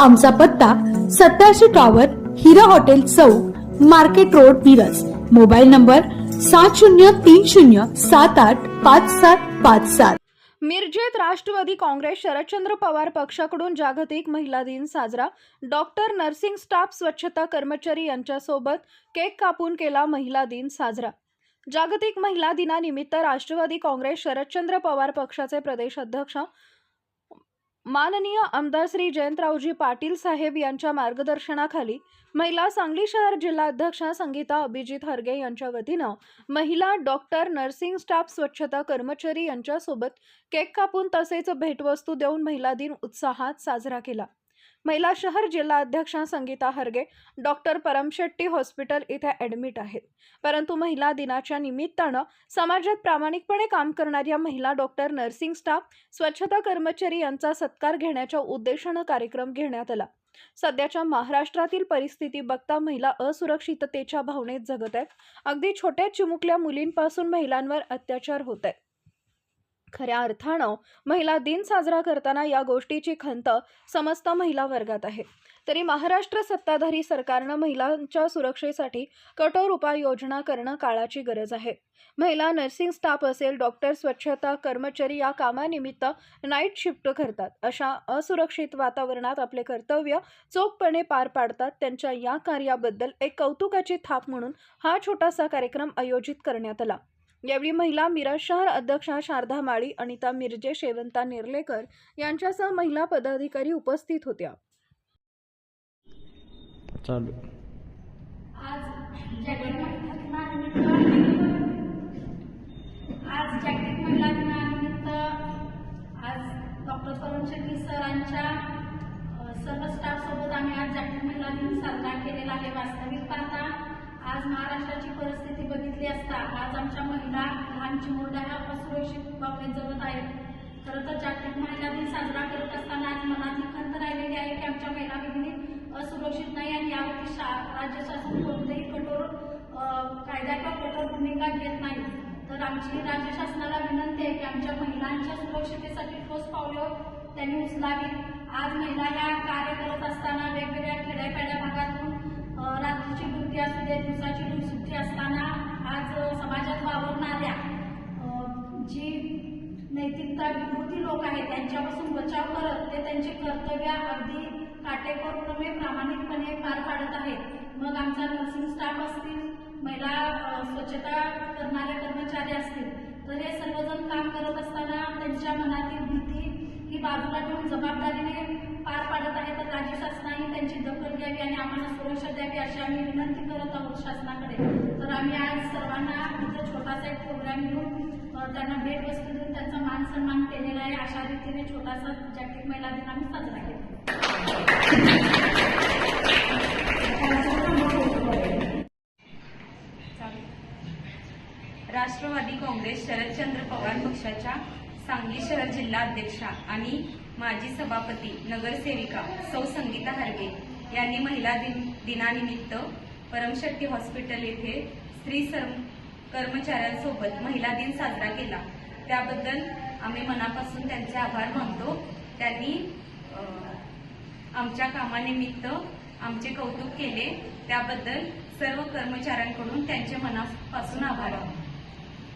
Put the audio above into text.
आमचा पत्ता सत्याशी टॉवर हिरा हॉटेल चौक market road Miraj. Mobile number सात शून्य तीन शून्य सात आठ पाच सात पाच सात. मिरजेत राष्ट्रवादी काँग्रेस शरदचंद्र पवार पक्षाकडून जागतिक महिला दिन साजरा. डॉक्टर नर्सिंग स्टाफ स्वच्छता कर्मचारी यांच्यासोबत केक कापून केला महिला दिन साजरा. जागतिक महिला दिनानिमित्त राष्ट्रवादी काँग्रेस शरदचंद्र पवार पक्षाचे प्रदेश अध्यक्ष माननीय आमदार श्री जयंतरावजी पाटील साहेब यांच्या मार्गदर्शनाखाली महिला सांगली शहर जिल्हा अध्यक्षा संगीता अभिजित हरगे यांच्या वतीनं महिला डॉक्टर नर्सिंग स्टाफ स्वच्छता कर्मचारी यांच्यासोबत केक कापून तसेच भेटवस्तू देऊन महिला दिन उत्साहात साजरा केला. महिला शहर जिल्हा अध्यक्षा संगीता हरगे डॉक्टर परमशेट्टी हॉस्पिटल इथे ॲडमिट आहेत. परंतु महिला दिनाच्या निमित्तानं समाजात प्रामाणिकपणे काम करणाऱ्या महिला डॉक्टर नर्सिंग स्टाफ स्वच्छता कर्मचारी यांचा सत्कार घेण्याच्या उद्देशानं कार्यक्रम घेण्यात आला. सध्याच्या महाराष्ट्रातील परिस्थिती बघता महिला असुरक्षिततेच्या भावनेत जगत आहेत. अगदी छोट्या चिमुकल्या मुलींपासून महिलांवर अत्याचार होत आहेत. खऱ्या अर्थानं महिला दिन साजरा करताना या गोष्टीची खंत समस्त महिला वर्गात आहे. तरी महाराष्ट्र सत्ताधारी सरकारनं महिलांच्या सुरक्षेसाठी कठोर उपाययोजना करणं काळाची गरज आहे. महिला नर्सिंग स्टाफ असेल डॉक्टर स्वच्छता कर्मचारी या कामानिमित्त नाईट शिफ्ट करतात. अशा असुरक्षित वातावरणात आपले कर्तव्य चोखपणे पार पाडतात. त्यांच्या या कार्याबद्दल एक कौतुकाची थाप म्हणून हा छोटासा कार्यक्रम आयोजित करण्यात आला. यावेळी महिला मिरज शहर अध्यक्षा शारदा माळी अनिता मिरजे शेवंता नेर्लेकर यांच्यासह महिला पदाधिकारी उपस्थित होत्या. चालू. आज जागतिक महिला दिनानिमित्त आज डॉक्टर करुण शेट्टी सरांच्या सर्व स्टाफसोबत आम्ही आज जागतिक महिला दिन साजरा केलेला आहे. वास्तविक पाहता आज महाराष्ट्राची परिस्थिती बघितली असता आज आमच्या महिला लहान चिमुरड्या ह्या असुरक्षित बाबतीत जगत आहेत. खरं तर जागतिक महिला दिन साजरा करत असताना आज मनातली खंत राहिलेली आहे की आमच्या महिला भगिनी असुरक्षित नाही आणि यावरती शा राज्य शासन कोणतेही कठोर कायदा किंवा कठोर भूमिका घेत नाही. तर आमची राज्य शासनाला विनंती आहे की आमच्या महिलांच्या सुरक्षितेसाठी ठोस पावले त्यांनी उचलावी आज महिला ह्या कार्य करत असताना वेगवेगळ्या खेड्यापेड्या भागातून रात्रीची ड्युटी असू दे दिवसाची सुट्टी असताना आज समाजात वावरणाऱ्या जी नैतिकता विकृती लोक आहेत त्यांच्यापासून बचाव करत ते त्यांचे कर्तव्य अगदी काटेकोरपणे प्रामाणिकपणे पार पाडत आहेत. मग आमचा नर्सिंग स्टाफ असतील महिला स्वच्छता करणारे कर्मचारी असतील तर हे सर्वजण काम करत असताना त्यांच्या मनातील भीती ही बाजूला ठेवून जबाबदारीने पार पाडत आहे तर राज्य शासनाने त्यांची दखल घ्यावी आणि आम्हाला सुरक्षा द्यावी अशी आम्ही विनंती करत आहोत शासनाकडे. तर आम्ही आज सर्वांना इथं छोटासा एक प्रोग्राम घेऊन त्यांना भेटवस्तू देऊन त्यांचा मान सन्मान केलेला आहे. अशा रीतीने छोटासा जागतिक महिला दिन आम्ही साजरा केला. राष्ट्रवादी काँग्रेस शरदचंद्र पवार पक्षाच्या सांगली शहर जिल्हा अध्यक्षा आणि माजी सभापती नगरसेविका सौ संगीता हरगे यांनी महिला दिन दिनानिमित्त परमशक्ती हॉस्पिटल येथे स्त्री सर्व कर्मचाऱ्यांसोबत महिला दिन साजरा केला. त्याबद्दल आम्ही मनापासून त्यांचे आभार मानतो. त्यांनी आमच्या कामानिमित्त आमचे कौतुक केले. त्याबद्दल सर्व कर्मचाऱ्यांकडून त्यांचे मनापासून आभार